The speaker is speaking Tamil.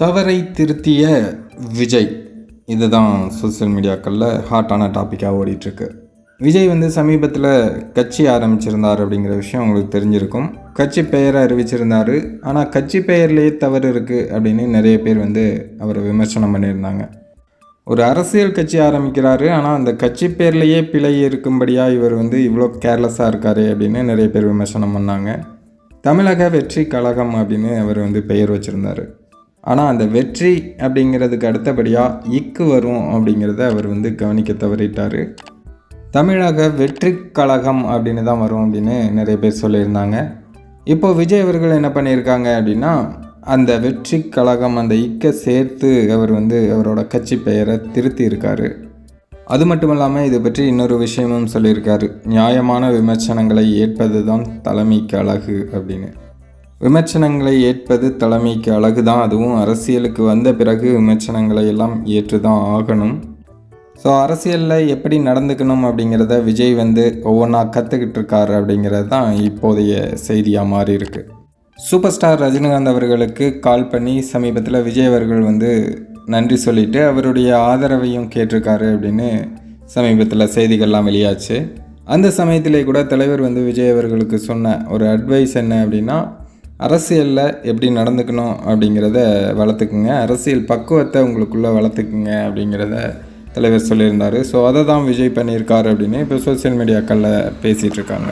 தவறை திருத்திய விஜய். இதுதான் சோஷியல் மீடியாக்களில் ஹாட்டான டாப்பிக்காக ஓடிட்டுருக்கு. விஜய் வந்து சமீபத்தில் கட்சி ஆரம்பிச்சிருந்தார் அப்படிங்கிற விஷயம் உங்களுக்கு தெரிஞ்சிருக்கும். கட்சி பெயரை அறிவிச்சிருந்தார். ஆனால் கட்சி பெயர்லேயே தவறு இருக்குது அப்படின்னு நிறைய பேர் வந்து அவரை விமர்சனம் பண்ணியிருந்தாங்க. ஒரு அரசியல் கட்சி ஆரம்பிக்கிறாரு. ஆனால் அந்த கட்சி பேர்லேயே பிழை இருக்கும்படியாக இவர் வந்து இவ்வளோ கேர்லெஸ்ஸாக இருக்காரு அப்படின்னு நிறைய பேர் விமர்சனம் பண்ணாங்க. தமிழக வெற்றி கழகம் அப்படின்னு அவர் வந்து பெயர் வச்சுருந்தார். ஆனால் அந்த வெற்றி அப்படிங்கிறதுக்கு அடுத்தபடியாக இக்கு வரும் அப்படிங்கிறத அவர் வந்து கவனிக்க தவறிட்டார். தமிழக வெற்றி கழகம் அப்படின்னு தான் வரும் அப்படின்னு நிறைய பேர் சொல்லியிருந்தாங்க. இப்போ விஜய் அவர்கள் என்ன பண்ணியிருக்காங்க அப்படின்னா அந்த வெற்றி கழகம் அந்த இக்கை சேர்த்து அவர் வந்து அவரோட கட்சி பெயரை திருத்தி இருக்காரு அது மட்டும் இல்லாமல் இதை பற்றி இன்னொரு விஷயமும் சொல்லியிருக்காரு. நியாயமான விமர்சனங்களை ஏற்பது தான் தலைமைக்கு அழகு அப்படின்னு. விமர்சனங்களை ஏற்பது தலைமைக்கு அழகு தான் அதுவும் அரசியலுக்கு வந்த பிறகு விமர்சனங்களை எல்லாம் ஏற்று தான் ஆகணும். ஸோ அரசியலில் எப்படி நடந்துக்கணும் அப்படிங்கிறத விஜய் வந்து ஒவ்வொன்றா கற்றுக்கிட்டு இருக்காரு அப்படிங்கிறது தான் இப்போதைய செய்தியாக மாறி இருக்கு. சூப்பர் ஸ்டார் ரஜினிகாந்த் அவர்களுக்கு கால் பண்ணி சமீபத்தில் விஜய் அவர்கள் வந்து நன்றி சொல்லிட்டு அவருடைய ஆதரவையும் கேட்டிருக்காரு அப்படின்னு சமீபத்தில் செய்திகள்லாம் வெளியாச்சு. அந்த சமயத்திலே கூட தலைவர் வந்து விஜய் அவர்களுக்கு சொன்ன ஒரு அட்வைஸ் என்ன அப்படின்னா அரசியலில் எப்படி நடந்துக்கணும் அப்படிங்கிறத வளர்த்துக்குங்க. அரசியல் பக்குவத்தை உங்களுக்குள்ளே வளர்த்துக்குங்க அப்படிங்கிறத தலைவர் சொல்லியிருந்தார். ஸோ அதை தான் விஜய் பண்ணியிருக்காரு அப்படின்னு இப்போ சோசியல் மீடியாக்களில் பேசிகிட்ருக்காங்க